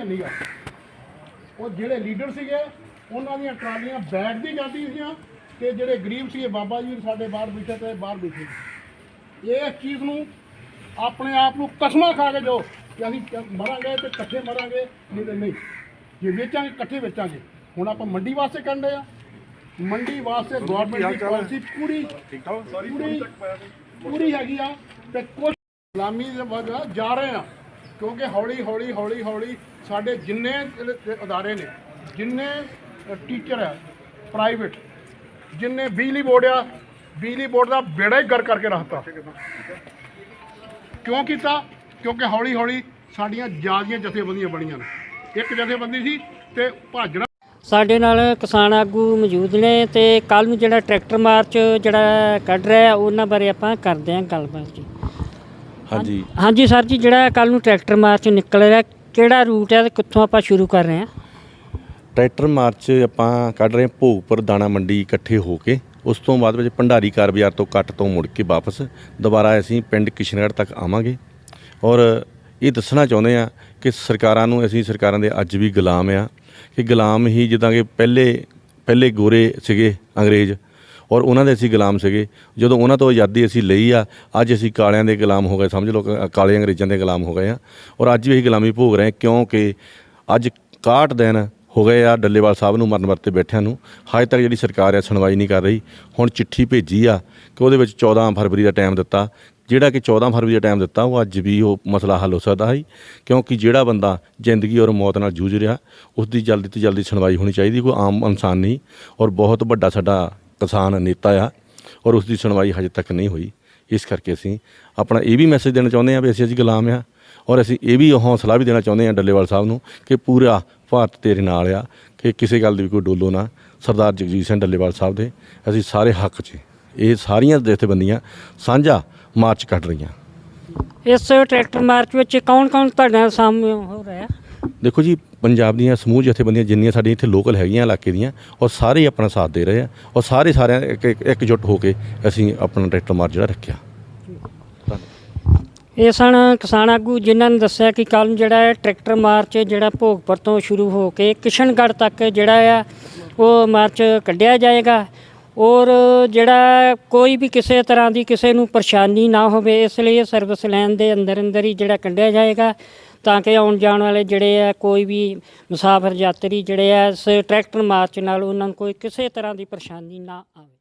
ਹੈ ਨਹੀਂਗਾ ਉਹ ਜਿਹੜੇ ਲੀਡਰ ਸੀਗੇ ਉਹਨਾਂ ਦੀਆਂ ਟਰਾਲੀਆਂ ਬੈਠਦੀ ਜਾਂਦੀ ਸੀਗੀਆਂ ਤੇ ਜਿਹੜੇ ਗਰੀਬ ਸੀਗੇ ਬਾਬਾ ਜੀ ਸਾਡੇ ਬਾਹਰ ਬੈਠੇ ਤੇ ਬਾਹਰ ਬੈਠੇ। ਸੀ। ਇਹ ਚੀਜ਼ ਨੂੰ ਆਪਣੇ ਆਪ ਨੂੰ ਕਸਮਾਂ ਖਾ ਕੇ ਜੋ ਕਿ ਅਸੀਂ ਮਰਾਂਗੇ ਤੇ ਇਕੱਠੇ ਮਰਾਂਗੇ ਨਹੀਂ ਤੇ ਨਹੀਂ। ਜੇ ਵੇਚਾਂਗੇ ਇਕੱਠੇ ਵੇਚਾਂਗੇ। ਹੁਣ ਆਪਾਂ ਮੰਡੀ ਵਾਸਤੇ ਕਰਦੇ ਆ। ਮੰਡੀ ਵਾਸਤੇ ਗਵਰਨਮੈਂਟ ਦੀ ਪਾਲਿਸੀ ਪੂਰੀ ਪੂਰੀ ਪੂਰੀ ਹੈਗੀ ਆ ਤੇ ਕੁਝ ਗੁਲਾਮੀ ਦੇ ਵਜ੍ਹਾ ਜਾ ਰਹੇ ਆ। ਕਿਉਂਕਿ ਹੌਲੀ ਹੌਲੀ ਹੌਲੀ ਹੌਲੀ ਸਾਡੇ ਜਿੰਨੇ ਅਦਾਰੇ ਨੇ, ਜਿੰਨੇ ਟੀਚਰ ਆ ਪ੍ਰਾਈਵੇਟ ਜਿੰਨੇ ਬਿਜਲੀ ਬੋਰਡ ਆ, ਬਿਜਲੀ ਬੋਰਡ ਦਾ ਬੇੜਾ ਹੀ ਗਰ ਕਰਕੇ ਰੱਖਤਾ ਕਿਉਂ ਕੀਤਾ? ਕਿਉਂਕਿ ਹੌਲੀ ਹੌਲੀ ਸਾਡੀਆਂ ਜਿਆਦੀਆਂ ਜਥੇਬੰਦੀਆਂ ਬਣੀਆਂ ਨੇ। ਇੱਕ ਜਥੇਬੰਦੀ ਸੀ ਤੇ ਭਾਜੜਾ ਸਾਡੇ ਨਾਲ ਕਿਸਾਨ ਆਗੂ ਮੌਜੂਦ ਨੇ ਤੇ ਕੱਲ ਨੂੰ ਜਿਹੜਾ ਟਰੈਕਟਰ ਮਾਰਚ ਜਿਹੜਾ ਕੱਢ ਰਿਹਾ, ਉਹਨਾਂ ਬਾਰੇ ਆਪਾਂ ਕਰਦੇ ਹਾਂ ਗੱਲਬਾਤ ਜੀ। ਹਾਂਜੀ। ਹਾਂਜੀ ਸਰ ਜੀ ਜਿਹੜਾ ਕੱਲ ਨੂੰ ਟਰੈਕਟਰ ਮਾਰਚ ਨਿਕਲ ਰਿਹਾ ਕਿਹੜਾ ਰੂਟ ਹੈ ਤੇ ਕਿੱਥੋਂ ਆਪਾਂ ਸ਼ੁਰੂ ਕਰ ਰਹੇ ਹਾਂ? ਟਰੈਕਟਰ ਮਾਰਚ ਆਪਾਂ ਕੱਢ ਰਹੇ ਹਾਂ ਭੋਗਪੁਰ ਦਾਣਾ ਮੰਡੀ ਇਕੱਠੇ ਹੋ ਕੇ। ਉਸ ਤੋਂ ਬਾਅਦ ਵਿੱਚ ਭੰਡਾਰੀ ਕਾਰ ਬਾਜ਼ਾਰ ਤੋਂ ਕੱਟ ਤੋਂ ਮੁੜ ਕੇ ਵਾਪਸ। ਦੁਬਾਰਾ ਅਸੀਂ ਪਿੰਡ ਕਿਸ਼ਨਗੜ੍ਹ ਤੱਕ ਆਵਾਂਗੇ। ਔਰ ਇਹ ਦੱਸਣਾ ਚਾਹੁੰਦੇ ਆ ਕਿ ਸਰਕਾਰਾਂ ਨੂੰ ਅਸੀਂ ਸਰਕਾਰਾਂ ਦੇ ਅੱਜ ਵੀ ਗੁਲਾਮ ਆ ਕਿ ਗੁਲਾਮ ਹੀ ਜਿੱਦਾਂ ਕਿ ਪਹਿਲੇ ਪਹਿਲੇ ਗੋਰੇ ਸੀਗੇ ਅੰਗਰੇਜ਼। ਔਰ ਉਹਨਾਂ ਦੇ ਅਸੀਂ ਗੁਲਾਮ ਸੀਗੇ। ਜਦੋਂ ਉਹਨਾਂ ਤੋਂ ਆਜ਼ਾਦੀ ਅਸੀਂ ਲਈ ਆ, ਅੱਜ ਅਸੀਂ ਕਾਲਿਆਂ ਦੇ ਗੁਲਾਮ ਹੋ ਗਏ, ਸਮਝ ਲਓ, ਕਿ, ਕਾਲੇ ਅੰਗਰੇਜ਼ਾਂ ਦੇ ਗੁਲਾਮ ਹੋ ਗਏ ਆ। ਔਰ ਅੱਜ ਵੀ ਅਸੀਂ ਗੁਲਾਮੀ ਭੋਗ ਰਹੇ ਕਿਉਂਕਿ ਅੱਜ 61 ਦਿਨ ਹੋ ਗਏ ਆ ਡੱਲੇਵਾਲ ਸਾਹਿਬ ਨੂੰ ਮਰਨ ਵਰਤੇ ਬੈਠਿਆਂ ਨੂੰ। ਹਜੇ ਤੱਕ ਜਿਹੜੀ ਸਰਕਾਰ ਆ, ਸੁਣਵਾਈ ਨਹੀਂ ਕਰ ਰਹੀ। ਹੁਣ ਚਿੱਠੀ ਭੇਜੀ ਆ ਕਿ ਉਹਦੇ ਵਿੱਚ 14 ਫਰਵਰੀ ਦਾ ਟਾਈਮ ਦਿੱਤਾ। ਜਿਹੜਾ ਕਿ 14 ਫਰਵਰੀ ਦਾ ਟਾਈਮ ਦਿੱਤਾ, ਉਹ ਅੱਜ ਵੀ ਉਹ ਮਸਲਾ ਹੱਲ ਹੋ ਸਕਦਾ ਹੈ ਕਿਉਂਕਿ ਜਿਹੜਾ ਬੰਦਾ ਜ਼ਿੰਦਗੀ ਔਰ ਮੌਤ ਨਾਲ ਜੂਝ ਰਿਹਾ ਉਸ ਦੀ ਜਲਦੀ ਤੋਂ ਜਲਦੀ ਸੁਣਵਾਈ ਹੋਣੀ ਚਾਹੀਦੀ, ਕੋਈ ਆਮ ਇਨਸਾਨ ਨਹੀਂ। ਔਰ ਬਹੁਤ ਵੱਡਾ ਸਾਡਾ ਕਿਸਾਨ ਨੇਤਾ ਆ ਔਰ ਉਸ ਦੀ ਸੁਣਵਾਈ ਹਜੇ ਤੱਕ ਨਹੀਂ ਹੋਈ। ਇਸ ਕਰਕੇ ਅਸੀਂ ਆਪਣਾ ਇਹ ਵੀ ਮੈਸੇਜ ਦੇਣਾ ਚਾਹੁੰਦੇ ਹਾਂ ਵੀ ਅਸੀਂ ਅੱਜ ਗੁਲਾਮ ਆ ਔਰ ਅਸੀਂ ਇਹ ਵੀ ਹੌਸਲਾ ਵੀ ਦੇਣਾ ਚਾਹੁੰਦੇ ਹਾਂ ਡੱਲੇਵਾਲ ਸਾਹਿਬ ਨੂੰ ਕਿ ਪੂਰਾ ਭਾਰਤ ਤੇਰੇ ਨਾਲ ਆ, ਕਿ ਕਿਸੇ ਗੱਲ ਦੀ ਵੀ ਕੋਈ ਡੋਲੋ ਨਾ। ਸਰਦਾਰ ਜਗਜੀਤ ਸਿੰਘ ਡੱਲੇਵਾਲ ਸਾਹਿਬ ਦੇ ਅਸੀਂ ਸਾਰੇ ਹੱਕ 'ਚ ਇਹ ਸਾਰੀਆਂ ਜਥੇਬੰਦੀਆਂ ਸਾਂਝਾ ਮਾਰਚ ਕੱਢ ਰਹੀਆਂ। ਇਸ ਟਰੈਕਟਰ ਮਾਰਚ ਵਿੱਚ ਕੌਣ-ਕੌਣ ਤੁਹਾਡੇ ਸਾਹਮਣੇ ਹੋ ਰਿਹਾ? ਦੇਖੋ ਜੀ, ਪੰਜਾਬ ਦੀਆਂ ਸਮੂਹ ਜਥੇਬੰਦੀਆਂ ਜਿੰਨੀਆਂ ਸਾਡੀਆਂ ਇੱਥੇ ਲੋਕਲ ਹੈਗੀਆਂ ਇਲਾਕੇ ਦੀਆਂ, ਉਹ ਸਾਰੇ ਹੀ ਆਪਣਾ ਸਾਥ ਦੇ ਰਹੇ ਆ ਔਰ ਸਾਰੇ ਸਾਰਿਆਂ ਇੱਕ ਇੱਕ- ਇਕਜੁੱਟ ਹੋ ਕੇ ਅਸੀਂ ਆਪਣਾ ਟਰੈਕਟਰ ਮਾਰਚ ਜਿਹੜਾ ਰੱਖਿਆ। ਇਹ ਸਨ ਕਿਸਾਨ ਆਗੂ ਜਿਨ੍ਹਾਂ ਨੇ ਦੱਸਿਆ ਕਿ ਕੱਲ ਜਿਹੜਾ ਹੈ ਟਰੈਕਟਰ ਮਾਰਚ ਜਿਹੜਾ ਭੋਗਪੁਰ ਤੋਂ ਸ਼ੁਰੂ ਹੋ ਕੇ ਕਿਸ਼ਨਗੜ੍ਹ ਤੱਕ ਜਿਹੜਾ ਆ, ਉਹ ਮਾਰਚ ਕੱਢਿਆ ਜਾਏਗਾ। ਔਰ ਜਿਹੜਾ ਕੋਈ ਵੀ ਕਿਸੇ ਤਰ੍ਹਾਂ ਦੀ ਕਿਸੇ ਨੂੰ ਪਰੇਸ਼ਾਨੀ ਨਾ ਹੋਵੇ, ਇਸ ਲਈ ਸਰਵਿਸ ਲੈਣ ਦੇ ਅੰਦਰ ਅੰਦਰ ਹੀ ਜਿਹੜਾ ਕੱਢਿਆ ਜਾਏਗਾ। ਤਾਂ ਕਿ ਆਉਣ ਜਾਣ ਵਾਲੇ ਜਿਹੜੇ ਆ, ਕੋਈ ਵੀ ਮੁਸਾਫਰ ਯਾਤਰੀ ਜਿਹੜੇ ਆ, ਇਸ ਟਰੈਕਟਰ ਮਾਰਚ ਨਾਲ ਉਹਨਾਂ ਨੂੰ ਕੋਈ ਕਿਸੇ ਤਰ੍ਹਾਂ ਦੀ ਪਰੇਸ਼ਾਨੀ ਨਾ ਆਵੇ।